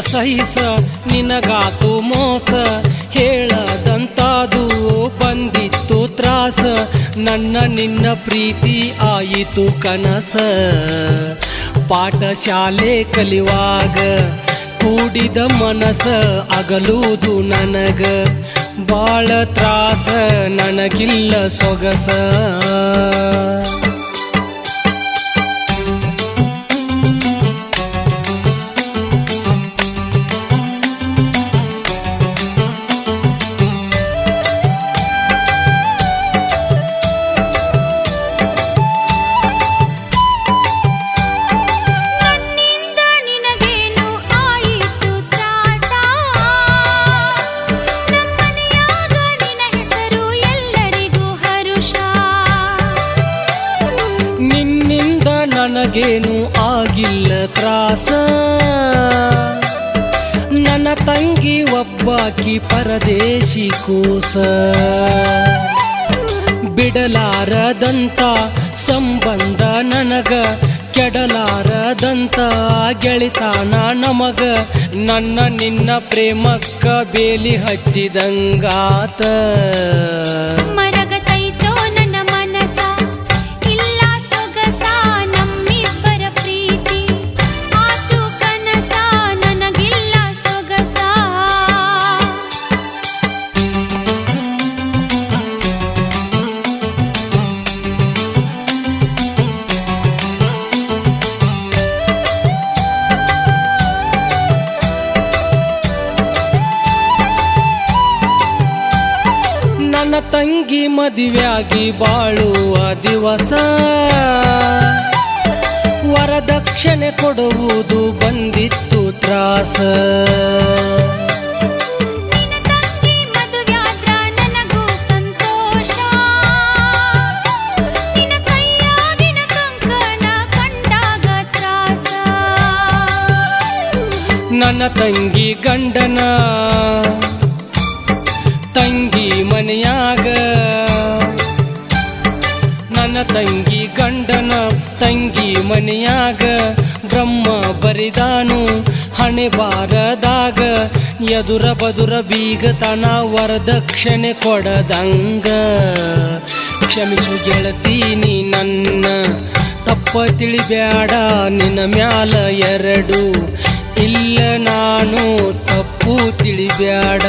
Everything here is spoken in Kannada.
ಸಹಿಸ, ನಿನಗಾತು ಮೋಸ. ಹೇಳದಂತಾದು ಬಂದಿತ್ತು ತ್ರಾಸ. ನನ್ನ ನಿನ್ನ ಪ್ರೀತಿ ಆಯಿತು ಕನಸ. ಪಾಠಶಾಲೆ ಕಲಿವಾಗ ಕೂಡಿದ ಮನಸ ಅಗಲುವುದು ನನಗ. ಬಾಳ ತ್ರಾಸ, ನನಗಿಲ್ಲ ಸೊಗಸ. ನನಗೇನು ಆಗಿಲ್ಲ ತ್ರಾಸ. ನನ್ನ ತಂಗಿ ಒಬ್ಬಾಕಿ ಪರದೇಶಿ ಕೂಸ. ಬಿಡಲಾರದಂತ ಸಂಬಂಧ ನನಗ, ಕೆಡಲಾರದಂತ ಗೆಳಿತಾನ ನಮಗ. ನನ್ನ ನಿನ್ನ ಪ್ರೇಮಕ್ಕ ಬೇಲಿ ಹಚ್ಚಿದಂಗಾತ. ತಂಗಿ ಮದುವೆಯಾಗಿ ಬಾಳುವ ದಿವಸ. ವರದಕ್ಷಿಣೆ ಕೊಡುವುದು ಬಂದಿತ್ತು ತ್ರಾಸ. ನನ್ನ ತಂಗಿ ಗಂಡನ. ತಂಗಿ ಸಂತೋಷ ತಂಗಿ ಗಂಡನ ತಂಗಿ ಮನೆಯಾಗ ಬ್ರಹ್ಮ ಬರಿದಾನು ಹಣೆ ಬಾರದಾಗ ಎದುರ ಬದುರ ಬೀಗತನ ವರದಕ್ಷಿಣೆ ಕೊಡದಂಗ. ಕ್ಷಮಿಸು ಗೆಳತೀನಿ ನನ್ನ, ತಪ್ಪ ತಿಳಿಬ್ಯಾಡ ನಿನ್ನ ಮ್ಯಾಲ ಎರಡು. ಇಲ್ಲ ನಾನು ತಪ್ಪು ತಿಳಿಬ್ಯಾಡ.